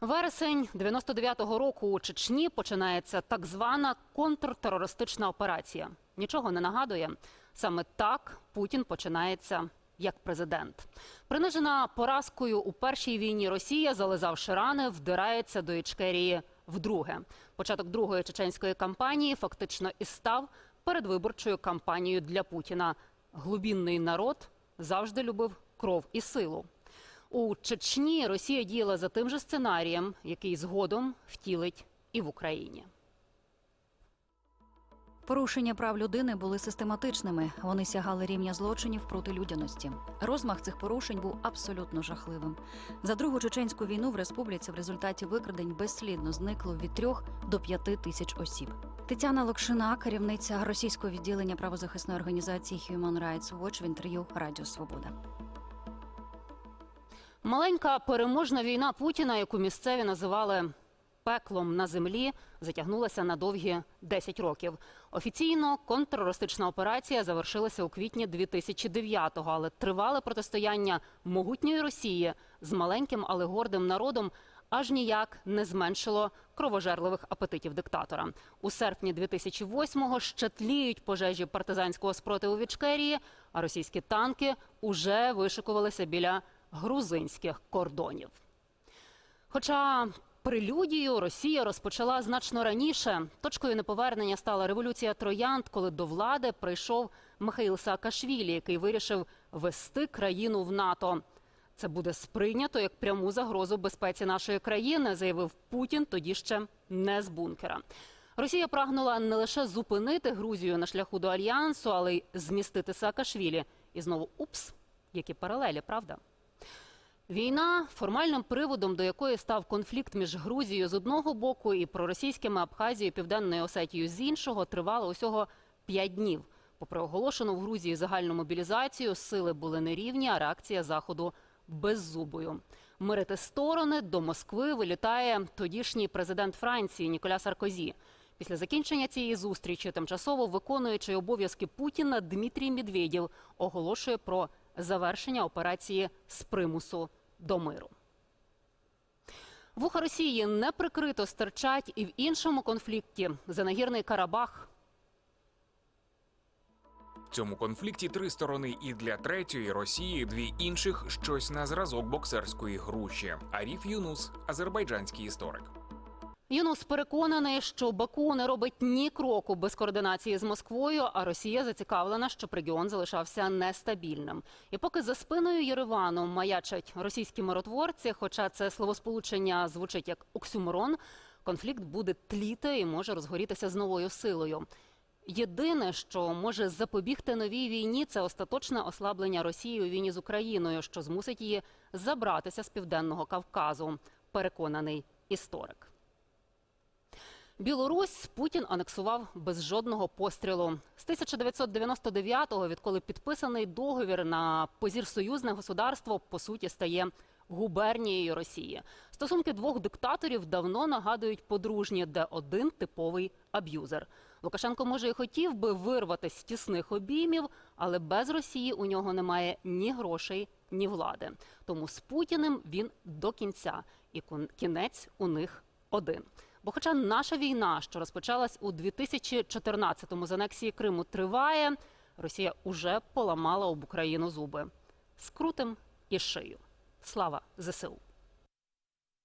Вересень 99-го року у Чечні починається так звана контртерористична операція. Нічого не нагадує. Саме так Путін починається як президент. Принижена поразкою у першій війні Росія, зализавши рани, вдирається до Ічкерії вдруге. Початок другої чеченської кампанії фактично і став передвиборчою кампанією для Путіна. Глубінний народ завжди любив кров і силу. У Чечні Росія діяла за тим же сценарієм, який згодом втілить і в Україні. Порушення прав людини були систематичними. Вони сягали рівня злочинів проти людяності. Розмах цих порушень був абсолютно жахливим. За другу чеченську війну в республіці в результаті викрадень безслідно зникло від трьох до п'яти тисяч осіб. Тетяна Локшина, керівниця російського відділення правозахисної організації Human Rights Watch в інтерв'ю Радіо Свобода. Маленька переможна війна Путіна, яку місцеві називали пеклом на землі, затягнулася на довгі 10 років. Офіційно контртерористична операція завершилася у квітні 2009-го, але тривале протистояння могутньої Росії з маленьким, але гордим народом аж ніяк не зменшило кровожерливих апетитів диктатора. У серпні 2008-го ще тліють пожежі партизанського спротиву в Ічкерії, а російські танки уже вишикувалися біля грузинських кордонів. Хоча прелюдію Росія розпочала значно раніше. Точкою неповернення стала революція троянд, коли до влади прийшов Михаїл Саакашвілі, який вирішив вести країну в НАТО. Це буде сприйнято як пряму загрозу безпеці нашої країни, заявив Путін тоді ще не з бункера. Росія прагнула не лише зупинити Грузію на шляху до альянсу, але й змістити Саакашвілі. І знову упс, які паралелі, правда? Війна, формальним приводом до якої став конфлікт між Грузією з одного боку і проросійськими Абхазією Південною Осетією з іншого, тривала усього п'ять днів. Попри оголошену в Грузії загальну мобілізацію, сили були нерівні, а реакція заходу беззубою. Мирити сторони до Москви вилітає тодішній президент Франції Ніколя Саркозі. Після закінчення цієї зустрічі тимчасово виконуючий обов'язки Путіна Дмитрій Медведєв оголошує про завершення операції з примусу до миру. Вуха Росії неприкрито стирчать і в іншому конфлікті за нагірний Карабах. В цьому конфлікті три сторони, і для третьої Росії дві інших щось на зразок боксерської груші. Аріф Юнус, азербайджанський історик. Юнус переконаний, що Баку не робить ні кроку без координації з Москвою, а Росія зацікавлена, щоб регіон залишався нестабільним. І поки за спиною Єревану маячать російські миротворці, хоча це словосполучення звучить як оксюморон, конфлікт буде тліти і може розгорітися з новою силою. Єдине, що може запобігти новій війні, це остаточне ослаблення Росії у війні з Україною, що змусить її забратися з південного Кавказу. Переконаний історик. Білорусь Путін анексував без жодного пострілу. З 1999-го, відколи підписаний договір на позір союзне государство, по суті, стає губернією Росії. Стосунки двох диктаторів давно нагадують подружні, де один типовий аб'юзер. Лукашенко може і хотів би вирватися з тісних обіймів, але без Росії у нього немає ні грошей, ні влади. Тому з Путіним він до кінця, і кінець у них один. Бо, хоча наша війна, що розпочалась у 2014-му з анексії Криму, триває, Росія уже поламала об Україну зуби. Скрутим і шию. Слава ЗСУ!